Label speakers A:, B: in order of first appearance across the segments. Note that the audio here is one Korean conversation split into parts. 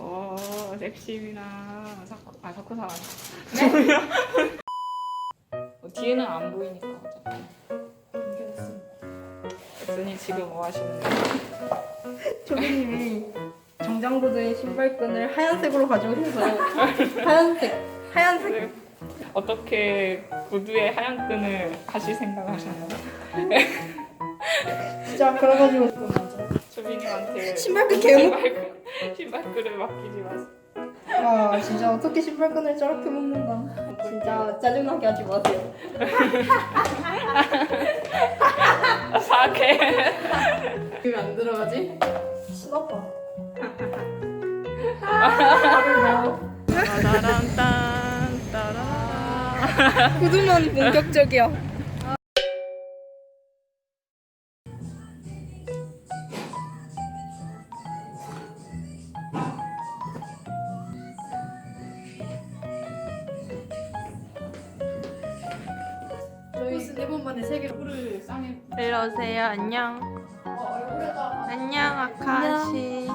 A: 어, 섹시미나 사쿠 아 사쿠사 아니야. 어, 뒤에는 안 보이니까 어차피. 엑슨이 지금 뭐 하시는 거예요?
B: 조교님이 정장구두의 신발끈을 하얀색으로 가져오셔서 하얀색 하얀색
A: 네. 어떻게 구두에 하얀 끈을 하실 생각하셨나요?
B: 진짜 그래가지고
A: 수빈님한테
B: 신발끈 개무
A: 신발끈 신발끈을 맡기지 마세요.
B: 아 진짜 어떻게 신발끈을 저렇게 묶는다 진짜 짜증나게 하지 마세요
A: 사게.
B: 왜안 들어가지? 신어봐
A: 따라란딴 따라.
B: 구두만 본격적이야 저희 네 번만에 세 개로
A: 를 쌍에
C: 일로 오세요. 안녕. 안녕, 아카시.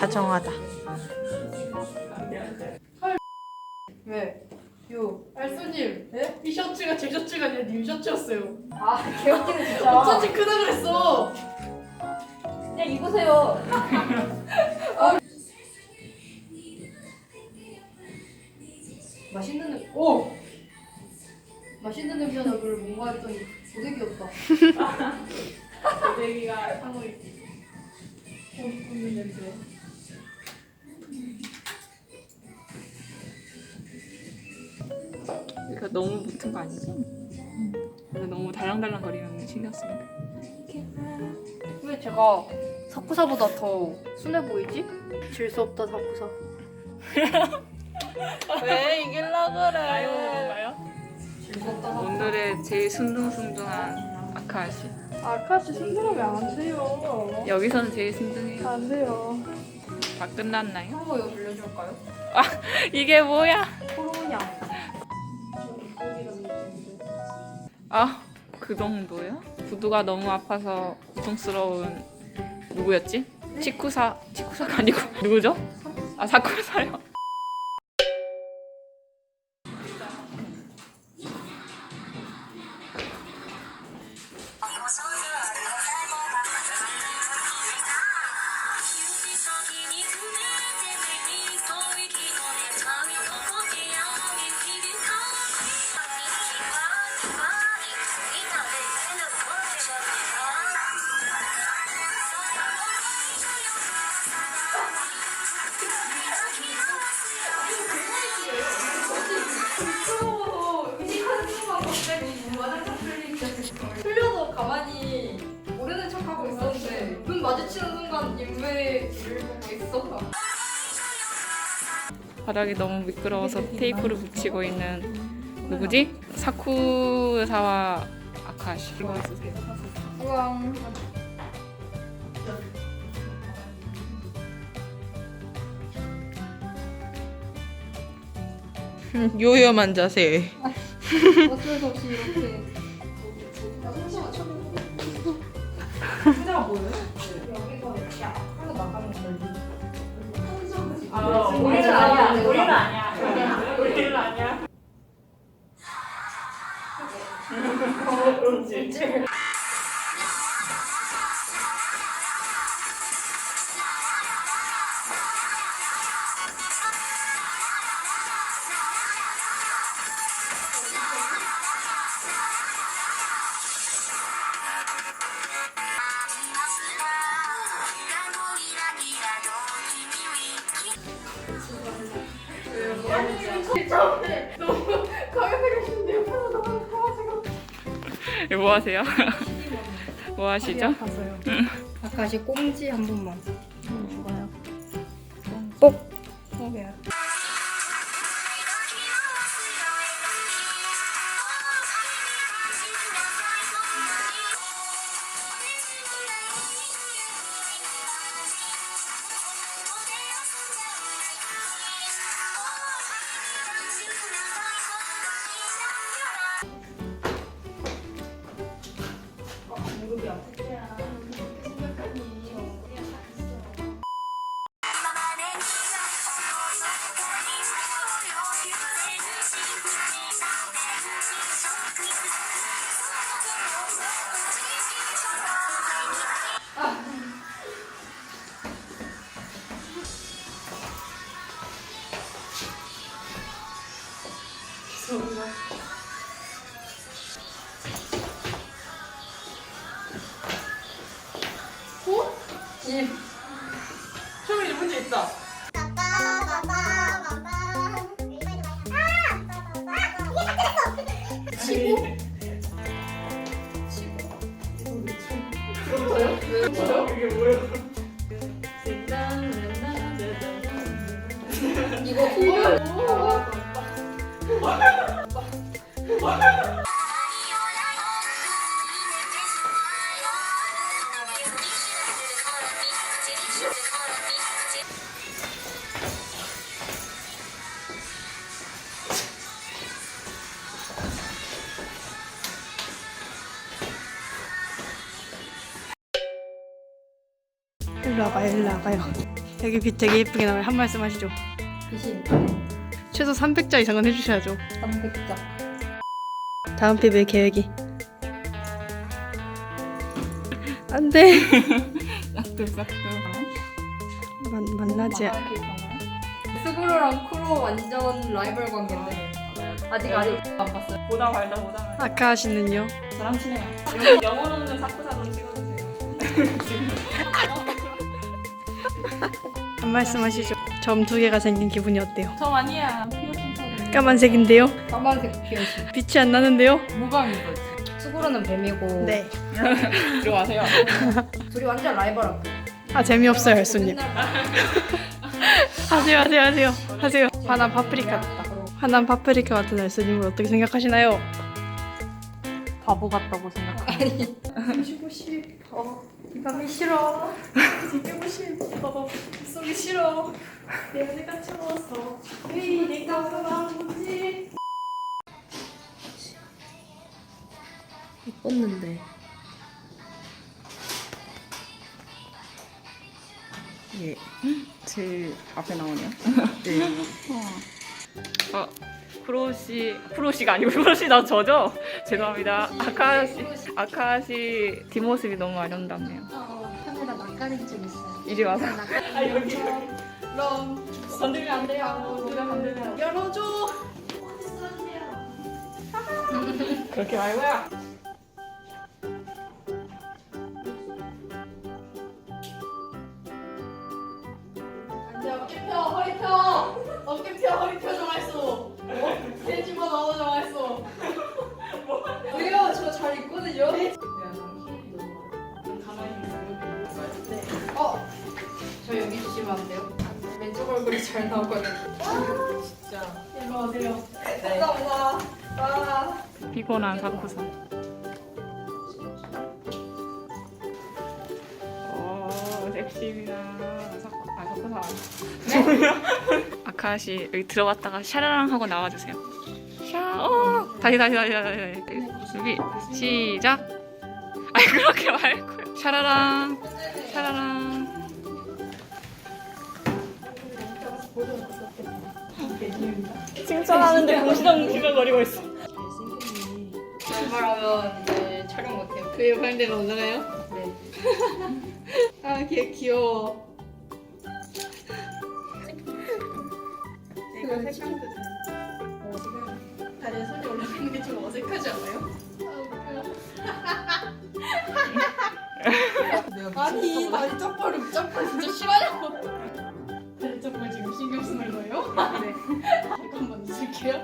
C: 다정하다.
B: 왜? 요
D: 알쏘님,
B: 네?
D: 이 셔츠가 제 셔츠가 아니라 님 셔츠였어요.
B: 아 개웃기네 진짜
D: 어쩐지 크다 그랬어.
B: 그냥 입으세요 맛있는 냄 오! 맛있는 냄새 나그를 뭔가 했더니 귀엽다
D: 고데기가 상호이 고기 굽는 냄새.
A: 이거 너무 붙은 거 아니지? 근데 너무 달랑달랑 거리면 신경 쓰니까.
B: 왜 제가 사쿠사보다 더 순해 보이지? 질 수 없다 사쿠사
C: 왜 이길라 그래?
A: 뭔가요?
B: 질수 없다 사쿠사
A: 오늘의 제일 순둥순둥한 아카시.
D: 아카시 순수하면 안 돼요.
A: 여기서는 제일 순둥해요.
D: 안 돼요.
A: 다 끝났나요?
B: 한번 이거 빌려줄까요?
A: 이게 뭐야?
B: 코로냐
A: 아, 그 정도요? 구두가 너무 아파서 고통스러운 누구였지? 치쿠사, 치쿠사가 아니고 누구죠? 아, 사쿠사요.
B: 하고 있었는데 눈 마주치는 순간 인물을 보고 있어
A: 바닥이 너무 미끄러워서 테이프를 붙이고 있는 누구지? 사쿠사와 아카시.
B: 우와
C: 요염한 자세.
B: 어쩔 수 없이 이렇게
A: 우리는 아니야. 우리는 아니야. 우리는 아니야. 뭐 하세요? 뭐 하시죠?
B: 아까시 꽁지 한 번만 좋아요 뽁 뽁이야 이거 그거.
E: 일로 와봐 일로 와봐요. 여기 빛 되게 예쁘게 나와요. 한 말씀 하시죠.
B: 귀신.
E: 최소 300자 이상은 해주셔야죠.
B: 300자.
E: 다음 PV 계획이. 안 돼.
A: 약들싹들
E: 만, 만나지. 않-
B: 스그루랑 쿠로 완전 라이벌 관계인데 아직 아직 안 봤어요.
A: 보다 말다 보다 말다
E: 아카하시는요?
A: 저랑 친해요 영혼 없는 사쿠사 좀 찍어주세요
E: 한 말씀 하시죠. 점 두 개가 생긴 기분이 어때요?
A: 저 아니야 피어싱 터
E: 까만색인데요?
B: 까만색 피어싱.
E: 빛이 안 나는데요?
A: 무광 이거지
B: 스그루는 뱀이고
E: 네.
A: 들어가세요
B: 둘이 완전 라이벌.
E: 아 재미없어요,
B: 막
E: 하세요, 하세요, 하세요. 하세요. 화난 파프리카.
B: 그러고.
E: 화난 파프리카 같은 알수님을 어떻게 생각하시나요?
C: 바보 같다고 생각해.
B: 쉬고 싶어. 이 밤이 싫어. 지키고 싶어. 속이 싫어. 내 내가 채웠어. 왜 내가 그만두지?
C: 이뻤는데.
A: 예 제일 앞에 나오네요 어 프로시 프로시가 아니고 프로시 나 저죠? 죄송합니다. 아카시 아카시 뒷모습이 너무 아름답네요.
B: 카메라 낯가림 좀 있어요.
A: 이리 와서. 아 여기 그럼 건들면 안 돼요. 건들면
B: 열어줘.
A: 그렇게 말고요
B: 어깨 펴, 허리 펴. 어깨 펴, 허리 펴 요. 어, 저 여기 주시면 안 돼요? 왼쪽 얼굴이 잘 나오거든요. 진짜. 일로 오세요. 감사합니다. 와.
A: 피곤한 사쿠사 오 섹시입니다 사쿠, 아 사쿠사 아카시 여기 들어갔다가 샤라랑 하고 나와주세요 샤 어! 다시 다시 다시 다시 다시 준비 시작 아니 그렇게 말고요 샤라랑 샤라랑 칭찬하는데 공시당 기가거리고 있어
B: 말하면 이제 촬영 못해요.
E: 그 옆에 올라가요?
B: 네.
E: 아, 걔 귀여워.
B: 이거 색감도 어, 지금 다리에 손이 올라가는 게 좀 어색하지 않아요? 아니 다리 쩍벌 쩍벌 진짜 싫어요. 쩍벌 지금 신경 쓰는 거예요? 네. 잠깐만 있을게요.